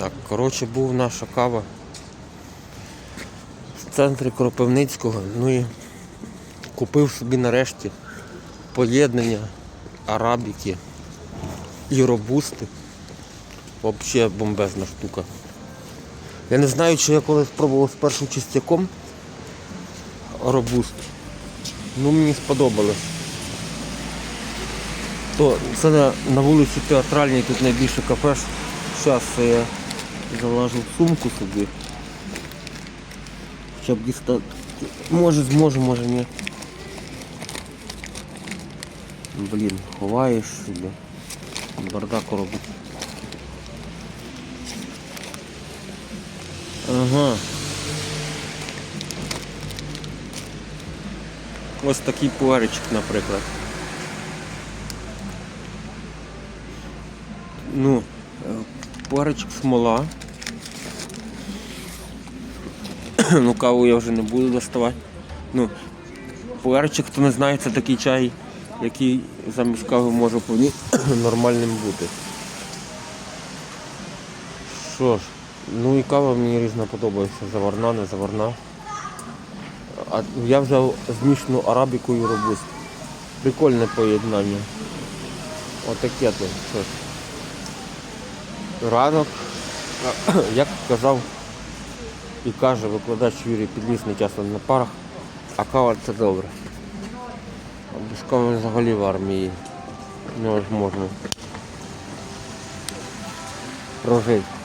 Так, коротше, був наша кава в центрі Кропивницького. Ну і купив собі нарешті поєднання арабіки і робусти. Взагалі бомбезна штука. Я не знаю, чи я колись пробував з першим чистяком робуст. Ну мені сподобалось. То це на, вулиці Театральній, тут найбільше кафе. Зараз я залажу в сумку собі. Щоб дістати. Може зможу, може ні. Блін, ховаєш собі. Бардак робить. Ага. Ось такий пуаричок, наприклад. Ну, е, пуаричок смола. ну, каву я вже не буду доставати. Ну, пуаричок, хто не знає, це такий чай, який замість кави може вполне нормальним бути. Що ж, ну і кава мені різна подобається, заварна, не заварна. А я взяв змішану арабіку і робуст. Прикольне поєднання. Отаке то. Ранок, як казав і каже викладач Юрій Підлісний часто на парах, а кава це добре. А взагалі в армії невозможно прожити.